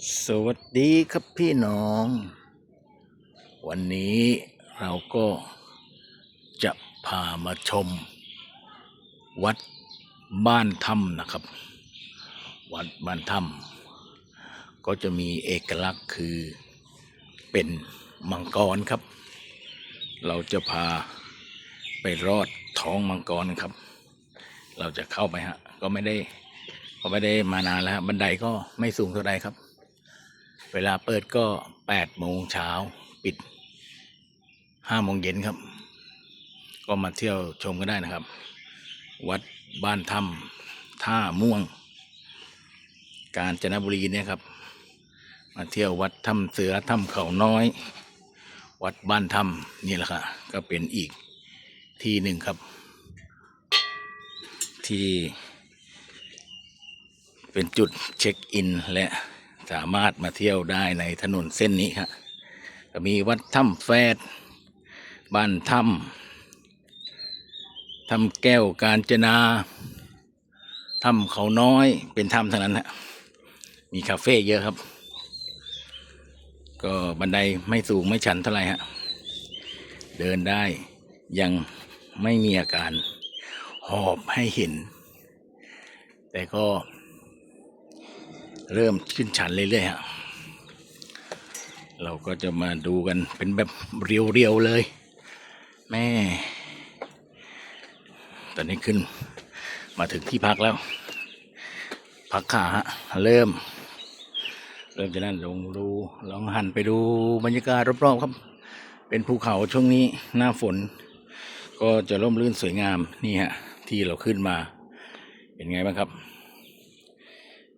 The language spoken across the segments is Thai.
สวัสดีครับพี่น้อง วันนี้เราก็จะพามาชม วัดบ้านถ้ำนะครับ วัดบ้านถ้ำก็จะมีเอกลักษณ์คือเป็นมังกรครับ เราจะพาไปรอดท้องมังกรครับ เราจะเข้าไปฮะก็ไม่ได้ก็ไม่ได้มานานแล้วบันไดก็ไม่สูงเท่าใดครับ เวลาเปิดก็แปดโมงเช้าปิดห้าโมงเย็นครับ ก็มาเที่ยวชมกันได้นะครับ วัดบ้านถ้ำท่าม่วง กาญจนบุรีเนี่ยครับ มาเที่ยววัดถ้ำเสือถ้ำเขาน้อย วัดบ้านถ้ำนี่แหละครับก็เป็นอีกที่หนึ่งครับ ที่เป็นจุดเช็คอินและ สามารถมาเที่ยวได้ในถนนเส้นนี้ครับก็มีวัดถ้ำแฟดบ้านถ้ำถ้ำแก้วกาญจนาถ้ำเขาน้อยเป็นถ้ำทั้งนั้นฮะมีคาเฟ่เยอะครับ ก็บันไดไม่สูงไม่ชันเท่าไหร่ฮะเดินได้ยังไม่มีอาการหอบให้เห็น แต่ก็ เริ่มขึ้นชันเรื่อยๆฮะเราก็จะมาดูกันเป็นแบบเรียวๆเลย แม่ ตอนนี้ขึ้นมาถึงที่พักแล้ว พักขาฮะเริ่ม เริ่มจะนั่นลงดูลองหันไปดูบรรยากาศรอบๆครับ เป็นภูเขาช่วงนี้หน้าฝน ก็จะร่มรื่นสวยงามนี่ฮะที่เราขึ้นมา เป็นไงบ้างครับ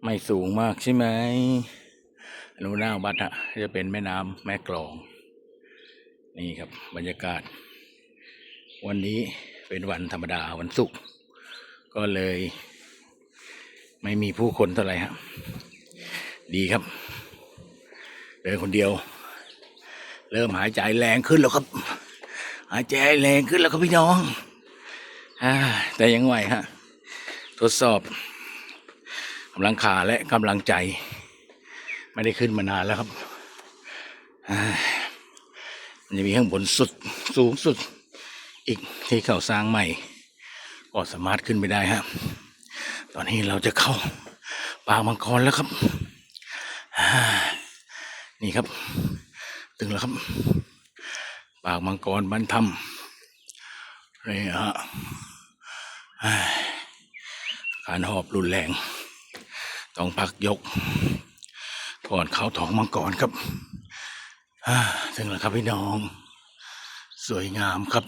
ไม่สูงมากใช่ไหมอนุนาบัตฮะจะเป็นแม่น้ำแม่กลอง นี่ครับบรรยากาศ วันนี้เป็นวันธรรมดาวันศุกร์ก็เลย ไม่มีผู้คนเท่าไหร่ครับดีครับ เดินคนเดียว เริ่มหายใจแรงขึ้นแล้วครับ หายใจแรงขึ้นแล้วครับพี่น้องอแต่ยังไหวฮะ ทดสอบ กำลังขาและกำลังใจ ไม่ได้ขึ้นมานานแล้วครับมันจะมีข้างบนสุดสูงสุด อีกที่เขาสร้างใหม่ก็สามารถขึ้นไปได้ครับตอนนี้เราจะเข้าปางมังกรแล้วครับนี่ครับ ถึงแล้วครับ ปางมังกรบ้านถ้ำนี่ฮะการหอบรุนแรง ต้องพักยก ก่อนเข้าท้องมังกรครับถึงแล้วครับพี่น้อง สวยงามครับ